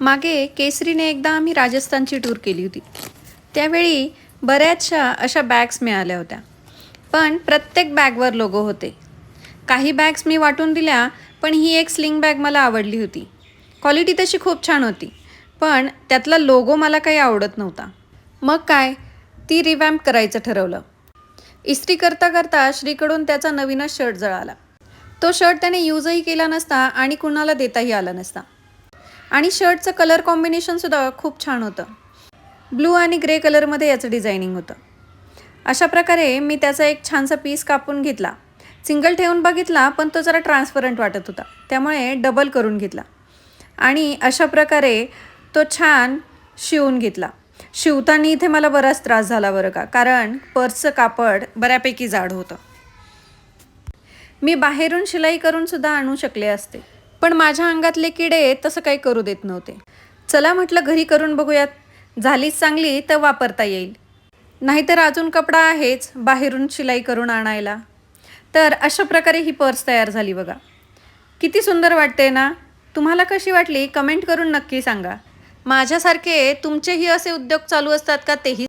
मागे केसरीने एकदा आम्ही राजस्थानची टूर केली होती. त्यावेळी बऱ्याचशा अशा बॅग्स मिळाल्या होत्या. पण प्रत्येक बॅगवर लोगो होते. काही बॅग्स मी वाटून दिल्या पण ही एक स्लिंग बॅग मला आवडली होती. क्वालिटी तशी खूप छान होती पण त्यातला लोगो मला काही आवडत नव्हता. मग काय? ती रिवॅम्प करायचं ठरवलं. इस्त्री करता करता श्रीकडून त्याचा नवीनच शर्ट जळाला. तो शर्ट त्याने यूजही केला नसता आणि कुणाला देताही आला नसता. आणि शर्टचं कलर कॉम्बिनेशनसुद्धा खूप छान होतं. ब्लू आणि ग्रे कलरमध्ये याचं डिझायनिंग होतं. अशा प्रकारे मी त्याचा एक छानसा पीस कापून घेतला. सिंगल ठेवून बघितला पण तो जरा ट्रान्सपरंट वाटत होता. त्यामुळे डबल करून घेतला. आणि अशा प्रकारे तो छान शिवून घेतला. शिवताना इथे मला बराच त्रास झाला बरं का कारण पर्सचं कापड बऱ्यापैकी जाड होतं. मी बाहेरून शिलाई करूनसुद्धा आणू शकले असते. पण माझ्या अंगातले किडे तसं काही करू देत नव्हते. चला म्हटलं घरी करून बघूयात. झालीच चांगली तर वापरता येईल. नाहीतर अजून कपडा आहेच बाहेरून शिलाई करून आणायला. तर अशा प्रकारे ही पर्स तयार झाली बघा. किती सुंदर वाटते ना? तुम्हाला कशी वाटली? कमेंट करून नक्की सांगा. माझ्यासारखे तुमचेही असे उद्योग चालू असतात का तेही